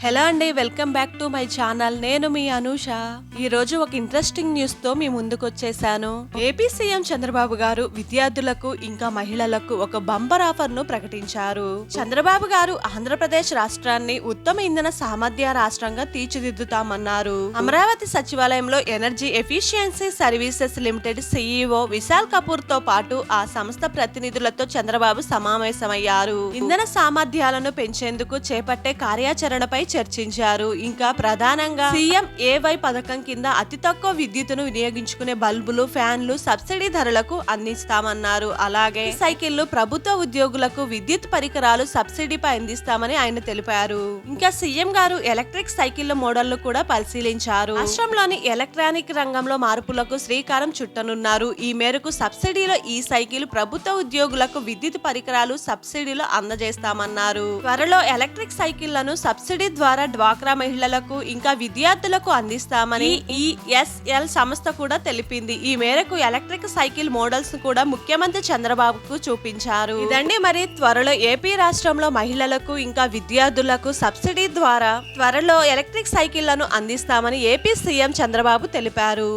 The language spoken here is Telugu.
హలో అండి welcome back to my channel. నేను మీ అనూష. ఈ రోజు ఒక ఇంట్రెస్టింగ్ న్యూస్తో మీ ముందుకు వచ్చేసాను ఏపీ సీఎం చంద్రబాబు గారు విద్యార్థులకు ఇంకా మహిళలకు ఒక బంపర్ ఆఫర్ను ప్రకటించారు. చంద్రబాబు గారు ఆంధ్రప్రదేశ్ రాష్ట్రాన్ని ఉత్తమ ఇంధన సామర్థ్య రాష్ట్రంగా తీర్చిదిద్దుతామన్నారు. అమరావతి సచివాలయంలో energy efficiency services limited CEO Vishal కపూర్తో పాటు ఆ సంస్థ ప్రతినిధులతో చంద్రబాబు సమావేశమయ్యారు. ఇంధన సామర్థ్యాలను పెంచేందుకు చేపట్టే కార్యాచరణపై చర్చించారు. ఇంకా ప్రధానంగా సీఎం ఏవై పథకం కింద అతి తక్కువ విద్యుత్తును వినియోగించుకునే బల్బులు ఫ్యాన్లు సబ్సిడీ ధరలకు అందిస్తామన్నారు. అలాగే సైకిళ్ళు ప్రభుత్వ ఉద్యోగులకు విద్యుత్ పరికరాలు సబ్సిడీపై అందిస్తామని ఆయన తెలిపారు. ఇంకా సీఎం గారు ఎలక్ట్రిక్ సైకిళ్ళ మోడళ్ళు కూడా పరిశీలించారు. రాష్ట్రంలోని ఎలక్ట్రానిక్ రంగంలో మార్పులకు శ్రీకారం చుట్టనున్నారు. ఈ మేరకు సబ్సిడీలో ఈ సైకిల్ ప్రభుత్వ ఉద్యోగులకు విద్యుత్ పరికరాలు సబ్సిడీలో అందజేస్తామన్నారు. త్వరలో ఎలక్ట్రిక్ సైకిళ్ళను సబ్సిడీ ద్వారా డ్వాక్రా మహిళలకు ఇంకా విద్యార్థులకు అందిస్తామని ఈఎస్ఎల్ సంస్థ కూడా తెలిపింది. ఈ మేరకు ఎలక్ట్రిక్ సైకిల్ మోడల్స్ కూడా ముఖ్యమంత్రి చంద్రబాబుకు చూపించారు. ఇదండి మరి త్వరలో ఏపీ రాష్ట్రంలో మహిళలకు ఇంకా విద్యార్థులకు సబ్సిడీ ద్వారా త్వరలో ఎలక్ట్రిక్ సైకిళ్ళను అందిస్తామని ఏపీ సీఎం చంద్రబాబు తెలిపారు.